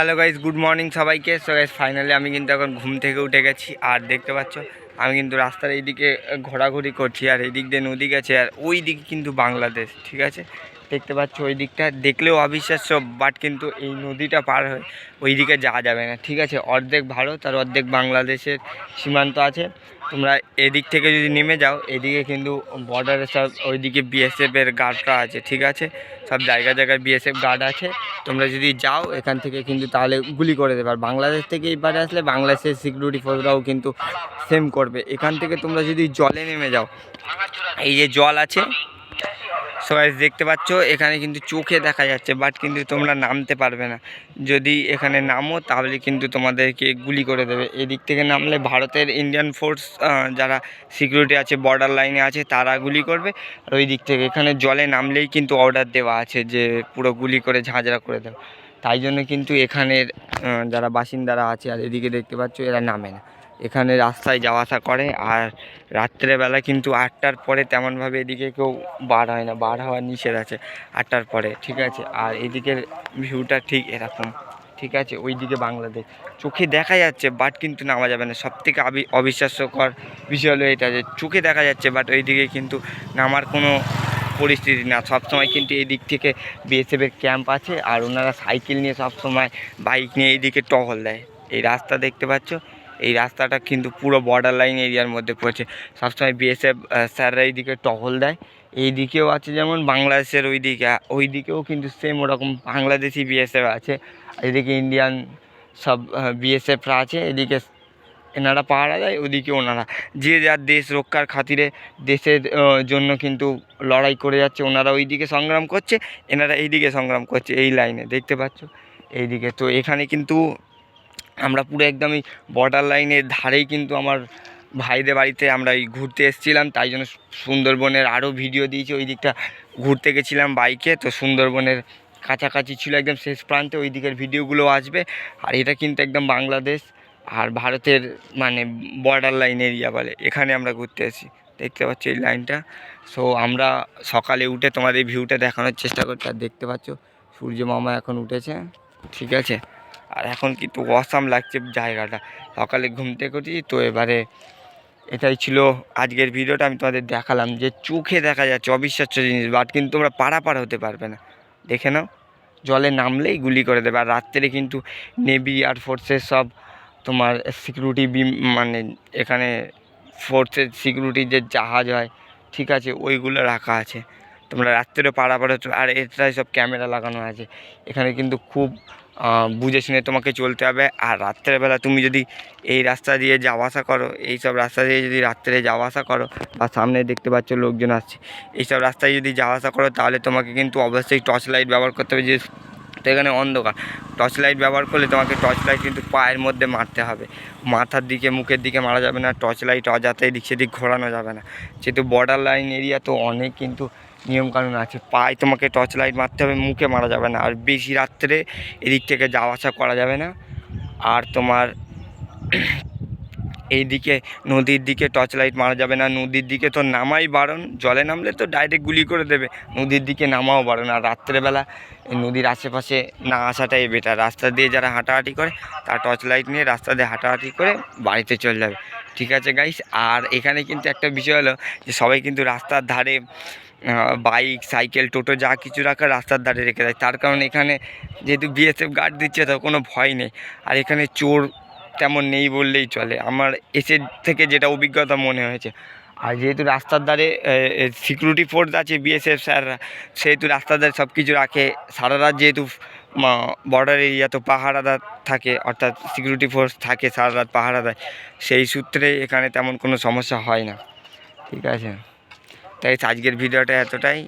Hello guys good morning সবাইকে। So guys finally আমি কিন্তু এখন ঘুম থেকে উঠে গেছি। আর দেখতে পাচ্ছ, আমি কিন্তু রাস্তার এইদিকে ঘোরাঘুরি করছি, আর এই দিক দিয়ে নদী গেছে, আর ওই দিকে কিন্তু বাংলাদেশ, ঠিক আছে? দেখতে পাচ্ছ, ওই দিকটা দেখলেও অবিশ্বাস্য বাট কিন্তু এই নদীটা পার হয়ে ওই দিকে যাওয়া যাবে না। ঠিক আছে, অর্ধেক ভারত আর অর্ধেক বাংলাদেশের সীমান্ত আছে। তোমরা এদিক থেকে যদি নেমে যাও, এদিকে কিন্তু বর্ডারে সব ওইদিকে বিএসএফের গার্ডরা আছে, ঠিক আছে? সব জায়গা জায়গায় বিএসএফ গার্ড আছে। তোমরা যদি যাও, এখান থেকে কিন্তু তাহলে গুলি করে দেবে। আর বাংলাদেশ থেকে এইবারে আসলে বাংলাদেশের সিকিউরিটি ফোর্সরাও কিন্তু সেম করবে। এখান থেকে তোমরা যদি জলে নেমে যাও, এই যে জল আছে সবাই দেখতে পাচ্ছ, এখানে কিন্তু চোখে দেখা যাচ্ছে বাট কিন্তু তোমরা নামতে পারবে না। যদি এখানে নামো, তাহলে কিন্তু তোমাদেরকে গুলি করে দেবে। এদিক থেকে নামলে ভারতের ইন্ডিয়ান ফোর্স যারা সিকিউরিটি আছে বর্ডার লাইনে আছে, তারা গুলি করবে। আর ওই দিক থেকে এখানে জলে নামলেই কিন্তু অর্ডার দেওয়া আছে যে পুরো গুলি করে ঝাঁঝরা করে দেবে। তাই জন্য কিন্তু এখানের যারা বাসিন্দারা আছে, আর এদিকে দেখতে পাচ্ছ, এরা নামে না। এখানে রাস্তায় যাওয়া আসা করে আর রাত্রেবেলা কিন্তু আটটার পরে তেমনভাবে এদিকে কেউ বার হয় না, বার হওয়ার নিষেধ আছে আটটার পরে, ঠিক আছে? আর এদিকের ভিউটা ঠিক এরকম, ঠিক আছে? ওইদিকে বাংলাদেশ। চোখে দেখা যাচ্ছে বাট কিন্তু নামা যাবে না। সব থেকে অবিশ্বাস্যকর বিষয় হলো এটা যে, চোখে দেখা যাচ্ছে বাট ওইদিকে কিন্তু নামার কোনো পরিস্থিতি না। সবসময় কিন্তু এই দিক থেকে বিএসএফের ক্যাম্প আছে আর ওনারা সাইকেল নিয়ে সবসময় বাইক নিয়ে এইদিকে টহল দেয়। এই রাস্তা দেখতে পাচ্ছ? এই রাস্তাটা কিন্তু পুরো বর্ডার লাইন এরিয়ার মধ্যে পড়েছে। সবসময় বিএসএফ স্যাররা এইদিকে টহল দেয়। এই দিকেও আছে যেমন বাংলাদেশের ওই দিকে ওই দিকেও কিন্তু সেম ওরকম বাংলাদেশি বিএসএফ আছে। এদিকে ইন্ডিয়ান সব বিএসএফরা আছে। এদিকে এনারা পাহারা দেয়, ওদিকে ওনারা। যে যার দেশ রক্ষার খাতিরে দেশের জন্য কিন্তু লড়াই করে যাচ্ছে, ওনারা ওই দিকে সংগ্রাম করছে, এনারা এই দিকে সংগ্রাম করছে, এই লাইনে দেখতে পাচ্ছ? এইদিকে তো এখানে কিন্তু আমরা পুরো একদমই বর্ডার লাইনের ধারেই কিন্তু আমার ভাইদের বাড়িতে আমরা এই ঘুরতে এসেছিলাম। তাই জন্য সুন্দরবনের আরও ভিডিও দিয়েছি। ওই দিকটা ঘুরতে গেছিলাম বাইকে তো সুন্দরবনের কাছাকাছি ছিল একদম শেষ প্রান্তে। ওই দিকের ভিডিওগুলো আসবে। আর এটা কিন্তু একদম বাংলাদেশ আর ভারতের মানে বর্ডার লাইন এরিয়া বলে। এখানে আমরা ঘুরতে এসেছি। দেখতে পাচ্ছ এই লাইনটা সো আমরা সকালে উঠে তোমাদের ভিউটা দেখানোর চেষ্টা করছি। আর দেখতে পাচ্ছ সূর্য মামা এখন উঠেছে। ঠিক আছে? আর এখন কিন্তু অসাম লাগছে জায়গাটা। সকালে ঘুম থেকে উঠি তো এবারে এটাই ছিল আজকের ভিডিওটা। আমি তোমাদের দেখালাম যে চোখে দেখা যাচ্ছে অবিশ্বাস্য জিনিস বাট কিন্তু তোমরা পারাপার হতে পারবে না। দেখে নাও, জলে নামলেই গুলি করে দেবে। আর রাত্রে কিন্তু নেভি এয়ারফোর্সের সব তোমার সিকিউরিটি বিম মানে এখানে ফোর্সের সিকিউরিটি যে জাহাজ হয়, ঠিক আছে, ওইগুলো রাখা আছে। তোমরা রাত্রেও পারাপার হচ্ছে আর এটাই সব ক্যামেরা লাগানো আছে। এখানে কিন্তু খুব বুঝে শুনে তোমাকে চলতে হবে। আর রাত্রেবেলা তুমি যদি এই রাস্তা দিয়ে যাওয়া আসা করো এই সব রাস্তা দিয়ে যদি রাত্রে যাওয়া আসা করো বা সামনে দেখতে পাচ্ছ লোকজন আসছে, এইসব রাস্তায় যদি যাওয়া আসা করো, তাহলে তোমাকে কিন্তু অবশ্যই টর্চ লাইট ব্যবহার করতে হবে। যে তো এখানে অন্ধকার টর্চ লাইট ব্যবহার করলে তোমাকে টর্চ লাইট কিন্তু পায়ের মধ্যে মারতে হবে। মাথার দিকে, মুখের দিকে মারা যাবে না টর্চ লাইট অযাতে এদিক সেদিক ঘোরানো যাবে না। যেহেতু বর্ডার লাইন এরিয়া তো অনেক কিন্তু নিয়মকানুন আছে, পায়ে তোমাকে টর্চ লাইট মারতে হবে, মুখে মারা যাবে না। আর বেশি রাত্রে এদিক থেকে যাওয়া আসা করা যাবে না। আর তোমার এইদিকে নদীর দিকে টর্চ লাইট মারা যাবে না। নদীর দিকে তো নামাই বারণ, জলে নামলে তো ডাইরেক্ট গুলি করে দেবে। নদীর দিকে নামাও বারণ। আর রাত্রেবেলা নদীর আশেপাশে না আসাটাই বেটার রাস্তা দিয়ে যারা হাঁটাহাঁটি করে, তার টর্চ লাইট নিয়ে রাস্তা দিয়ে হাঁটাহাঁটি করে বাড়িতে চলে যাবে। ঠিক আছে গাইস আর এখানে কিন্তু একটা বিষয় হলো যে সবাই কিন্তু রাস্তার ধারে বাইক সাইকেল টোটো যা কিছু রাখার রাস্তার ধারে রেখে দেয়। তার কারণ এখানে যেহেতু বিএসএফ গার্ড দিচ্ছে, তো কোনো ভয় নেই। আর এখানে চোর তেমন নেই বললেই চলে। আমার এসে থেকে যেটা অভিজ্ঞতা মনে হয়েছে। আর যেহেতু রাস্তার ধারে সিকিউরিটি ফোর্স আছে বিএসএফ স্যাররা, সেহেতু রাস্তার ধারে সব কিছু রাখে। সারা রাত যেহেতু বর্ডার এরিয়া তো পাহারাদার থাকে, অর্থাৎ সিকিউরিটি ফোর্স থাকে, সারা রাত পাহারা সেই সূত্রে এখানে তেমন কোনো সমস্যা হয় না। ঠিক আছে? তাই আজকের ভিডিওটা এতটাই।